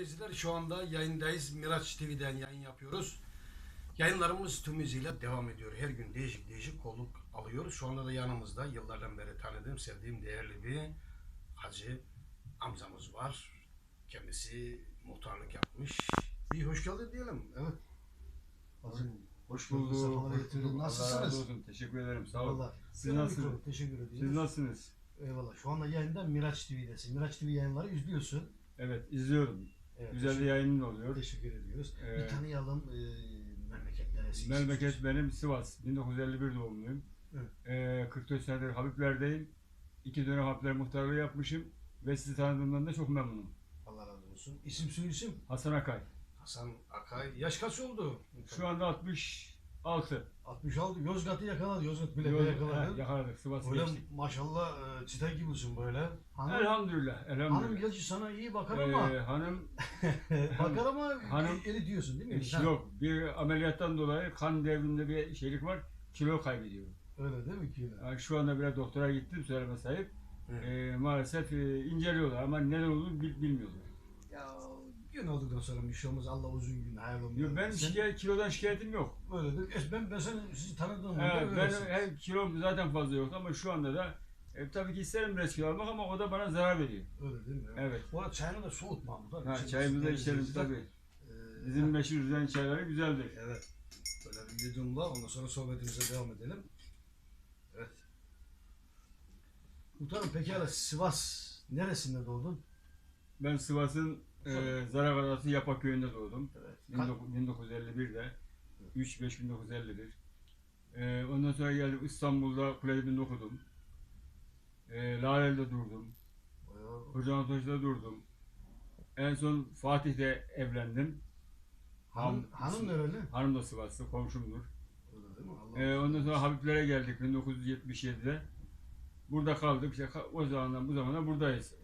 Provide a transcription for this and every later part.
izleyiciler şu anda yayındayız. Miraç TV'den yayın yapıyoruz. Yayınlarımız tüm hızıyla devam ediyor. Her gün değişik değişik konuk alıyoruz. Şu anda da yanımızda yıllardan beri tanıdığım, sevdiğim değerli bir hacı amcamız var. Kendisi muhtarlık yapmış. Bir hoş geldin diyelim. Evet. Hoş bulduk, sefalar getirdin. Nasılsınız? Olsun. Teşekkür ederim. Sağ olun. Vallahi. Siz Selam nasılsınız? mikro, Teşekkür ediyoruz. Siz nasılsınız? Eyvallah. Şu anda yayında Miraç TV'desin. Miraç TV yayınları izliyorsun. Evet, izliyorum. Evet, Güzel bir yayının oluyor. Teşekkür ediyoruz. Ee, bir tanıyalım e, memleket neresi? Memleket benim Sivas. 1951 doğumluyum. Evet. Ee, 44 senedir Habiplerdeyim. İki dönem Habipler muhtarlığı yapmışım. Ve sizi tanıdığımdan da çok memnunum. Allah razı olsun. İsim soy isim? Hasan Akay. Hasan Akay. Yaş kaç oldu? Şu anda 66. 66. Yozgat'ı yakaladı. Yozgat bile Yol- yakaladı. he, yakaladık. Sivas'ı Öyle geçtik. maşallah e, çita gibisin böyle. Hanım, Elhamdülillah. hanım Elhamdülillah. gerçi sana iyi bakar ama Ee, hanım bakar ama hanım- eli diyorsun değil mi? e, Ha, yok. Bir ameliyattan dolayı kan devriminde bir şeylik var. Kilo kaybediyorum. Öyle değil mi ki? Yani şu anda bile doktora gittim söyleme sahip. Evet. Ee, maalesef e, inceliyorlar ama neden olduğunu bil- bilmiyorlar. Gün olduktan sonra bir şey olmaz. Allah uzun gün hayırlı ömür Yo, ben versin. şikayet, kilodan şikayetim yok. Öyledir. E, Ben, ben seni, sizi tanıdığım He, halde ben her kilom zaten fazla yok ama şu anda da e, tabii ki isterim biraz kilo almak ama o da bana zarar veriyor. Öyle değil mi? Evet. Bu arada çayını da soğutma abi. Ha, Şimdi çayımızı da sizler içelim izleyiciler, tabii. e, Bizim meşhur Rüzen çayları güzeldir. Evet. Böyle bir yudumla ondan sonra sohbetimize devam edelim. Evet. Muhtarım pekala Sivas neresinde doğdun? Ben Sivas'ın e, Zaragadası Yapa köyünde doğdum. Evet. 19- 1951'de. 3-5-1951. Ee, ondan sonra geldim İstanbul'da Kuleli'de okudum. Ee, Laleli'de durdum. Hoca Anatoş'ta durdum. En son Fatih'te evlendim. Hanım, hanım nereli? Hanım da Sivaslı, komşumdur. Öyle Ee, ondan sonra Habiblere geldik 1977'de. Burada kaldık. İşte o zamandan bu zamana buradayız.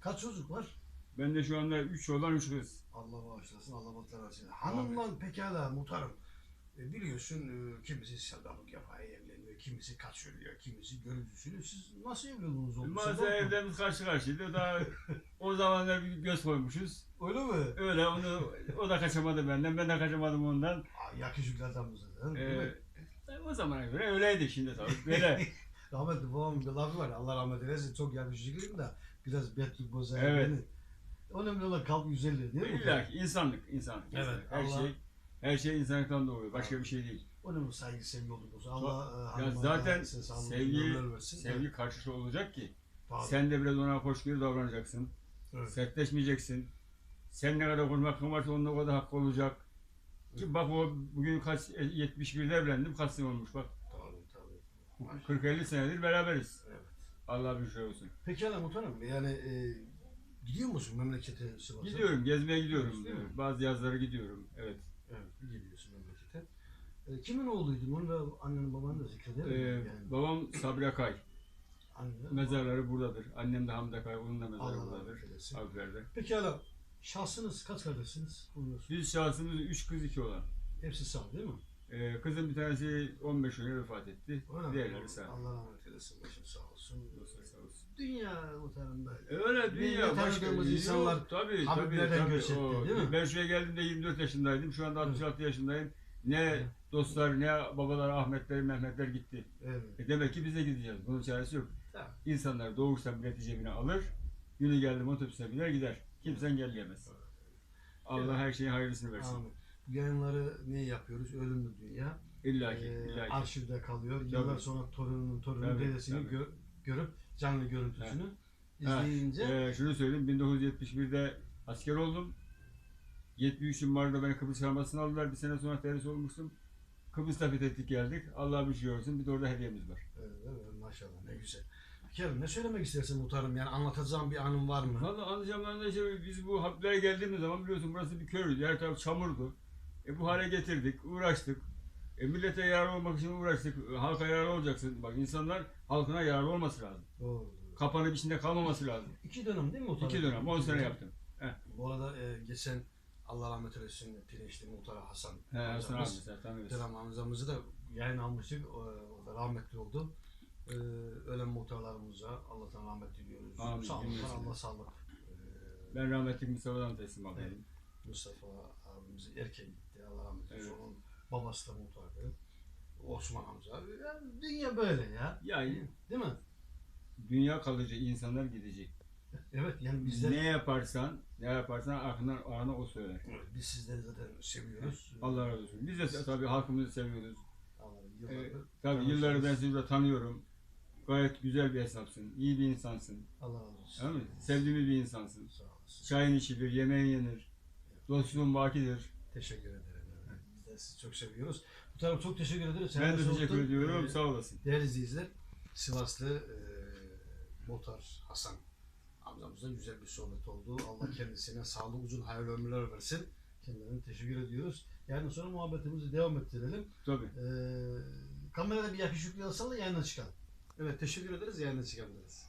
Kaç çocuk var? Ben de şu anda 3 oğlan 3 kız. Allah bağışlasın, Allah bahtlar versin. Hanımla pekala muhtarım. E, biliyorsun e, kimisi sevdalık yapar, evleniyor, kimisi kaçırıyor, kimisi görüntüsüyle. Siz nasıl evlendiniz oldu? Maalesef Sevdalık mı? evlerimiz karşı karşıydı. Daha o zamanlar bir göz koymuşuz. Öyle mi? Öyle onu o da kaçamadı benden, ben de kaçamadım ondan. Aa, yakışıklı zaten. değil mi? Ee, o zamana göre öyleydi şimdi tabii. Böyle. Rahmetli babamın bir lafı var. Allah rahmet eylesin. Çok yakışıklıyım da biraz betlük bozar Evet. beni. Önemli olan kalp güzelliği değil mi? İlla ki insanlık, insanlık. Evet, insanlık. Her Allah- şey her şey insanlıktan doğuyor. Başka bir şey değil. Önemli saygı sevgi olduk olsun. Allah e, Ya hanıma zaten sağlıklı sevgi ömürler versin. sevgi karşılıklı olacak ki Tabii. sen de biraz ona hoşgörü davranacaksın. Evet. Sertleşmeyeceksin. Sen ne kadar kurma varsa onun o kadar hakkı olacak. Ki bak o bugün kaç e, 71'de evlendim kaç sene olmuş bak. Tabii tabii. 40-50 senedir beraberiz. Evet. Allah bir şey olsun. Pekala muhtarım. Yani e, gidiyor musun memlekete Sivas'a? Gidiyorum, gezmeye gidiyorum. Değil mi? Bazı yazları gidiyorum. Evet. Evet, gidiyorsun memlekete. E, kimin oğluydun? Onu da annenin babanın da zikredelim. Ee, yani. babam Sabri Akay. Anne, Mezarları buradadır. Annem de Hamdi Akay. Onun da mezarı Allah buradadır. rahmet eylesin. Abiler'de. Pekala. Şahsınız kaç kardeşsiniz? Biz şahsımız 3 kız 2 olan. Hepsi sağ değil mi? Ee, kızın bir tanesi 15 önce vefat etti. Diğerleri sağ. Allah rahmet eylesin. Başın sağ olsun. Dostlar sağ olsun. Dünya muhtarım böyle. E, Öyle Dünya Yok, insanlar tabii tabii Habiblerden tabii. göç etti, O, değil mi? Ben şuraya geldiğimde 24 yaşındaydım. Şu anda 66 yaşındayım. Ne Evet. dostlar ne babalar Ahmetler Mehmetler gitti. Evet. E demek ki bize gideceğiz. Bunun çaresi yok. Tamam. İnsanlar doğuştan bileti cebine alır. Günü geldi otobüse biner gider. Kimse engelleyemez. Allah her şeyin hayırlısını versin. Amin. Yayınları niye yapıyoruz? Ölümlü dünya. İlla ki, Ee, illa ki. arşivde kalıyor. Yıllar Tabii. sonra torununun torunun Tabii, dedesini tabii. gö- görüp canlı görüntüsünü Ha, izleyince Ee, şunu söyleyeyim, 1971'de asker oldum. 73 Mart'ta beni Kıbrıs armasına aldılar. Bir sene sonra terhis olmuştum. Kıbrıs'ta fethettik geldik. Allah bir şey olsun. Bir de orada hediyemiz var. Evet, evet, maşallah ne güzel. Kerim ne söylemek istersin muhtarım? Yani anlatacağım bir anın var mı? Valla anlayacağım işte biz bu Habiblere geldiğimiz zaman biliyorsun burası bir köydü. Her taraf çamurdu. E, bu hale getirdik, uğraştık. E, millete yararlı olmak için uğraştık. E, Halka yararlı olacaksın. Bak insanlar halkına yararlı olması lazım. Doğru. Kapanıp içinde kalmaması lazım. İki dönem değil mi muhtarım? İki dönem, 10 sene yaptım. Bu arada e, geçen Allah rahmet eylesin Pirinçli muhtar Hasan. He, Hasan abi. Muhterem amcamızı da yayın almıştık. O, o da rahmetli oldu. Ee, ölen muhtarlarımıza Allah'tan rahmet diliyoruz. Amin, Sağlık, cümlesine. Allah sağlık. Ee, Ben rahmetli Mustafa'dan teslim aldım. Evet. Mustafa abimiz erken gitti. Allah rahmet eylesin. Evet. Onun babası da muhtardı. Osman amca. Yani dünya böyle ya. Yani Değil mi? dünya kalıcı, insanlar gidecek. Evet yani bizler Ne yaparsan, ne yaparsan arkından ağına o söyler. Biz sizleri zaten seviyoruz. Allah razı olsun. Biz de tabii halkımızı seviyoruz. Allah Ee, yıllardır tabii tanıyorsunuz. yılları ben sizi de tanıyorum. Gayet güzel bir hesapsın, iyi bir insansın. Allah razı olsun. Değil mi? Sevdiğimiz bir insansın. Sağ olasın. Çayın içilir, yemeğin yenir. Dostluğun bakidir. Teşekkür ederim. Evet, Biz de sizi çok seviyoruz. Bu tarafa çok teşekkür ederiz. Ben Helal de teşekkür ediyorum. Ee, Sağ olasın. Değerli izleyiciler, Sivaslı e, Motar Hasan amcamızla güzel bir sohbet oldu. Allah kendisine sağlık uzun hayırlı ömürler versin. Kendilerine teşekkür ediyoruz. Yani sonra muhabbetimizi devam ettirelim. Tabii. Ee, kamerada bir yakışıklı alsana yayına çıkalım. Evet teşekkür ederiz yayına çıkabiliriz.